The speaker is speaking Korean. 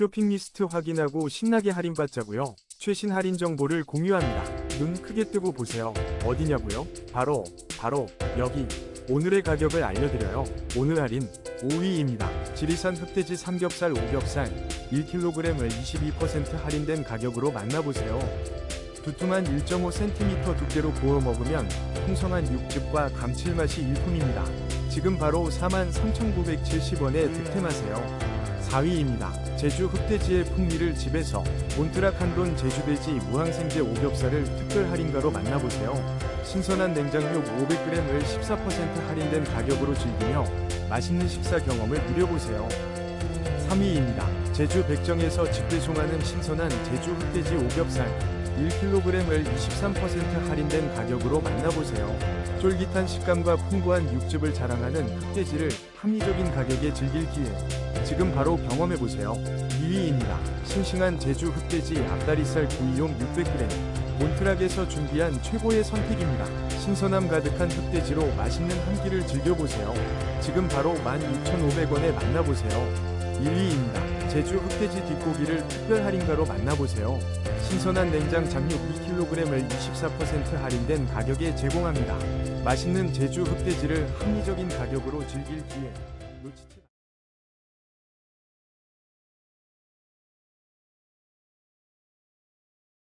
쇼핑 리스트 확인하고 신나게 할인받자고요. 최신 할인 정보를 공유합니다. 눈 크게 뜨고 보세요. 어디냐고요? 바로 바로 여기. 오늘의 가격을 알려드려요. 오늘 할인 5위입니다. 지리산 흑돼지 삼겹살 오겹살 1kg을 22% 할인된 가격으로 만나보세요. 두툼한 1.5cm 두께로 구워 먹으면 풍성한 육즙과 감칠맛이 일품입니다. 지금 바로 43,970원에 득템하세요. 4위입니다. 제주 흑돼지의 풍미를 집에서 몬트락 한돈 제주돼지 무항생제 오겹살을 특별 할인가로 만나보세요. 신선한 냉장육 500g을 14% 할인된 가격으로 즐기며 맛있는 식사 경험을 누려보세요. 3위입니다. 제주 백정에서 직배송하는 신선한 제주 흑돼지 오겹살 1kg을 23% 할인된 가격으로 만나보세요. 쫄깃한 식감과 풍부한 육즙을 자랑하는 흑돼지를 합리적인 가격에 즐길 기회. 지금 바로 경험해보세요. 2위입니다. 싱싱한 제주 흑돼지 앞다리살 구이용 600g. 몬트락에서 준비한 최고의 선택입니다. 신선함 가득한 흑돼지로 맛있는 한 끼를 즐겨보세요. 지금 바로 16,500원에 만나보세요. 1위입니다. 제주 흑돼지 뒷고기를 특별 할인가로 만나보세요. 신선한 냉장 장육 2kg을 24% 할인된 가격에 제공합니다. 맛있는 제주 흑돼지를 합리적인 가격으로 즐길 기회.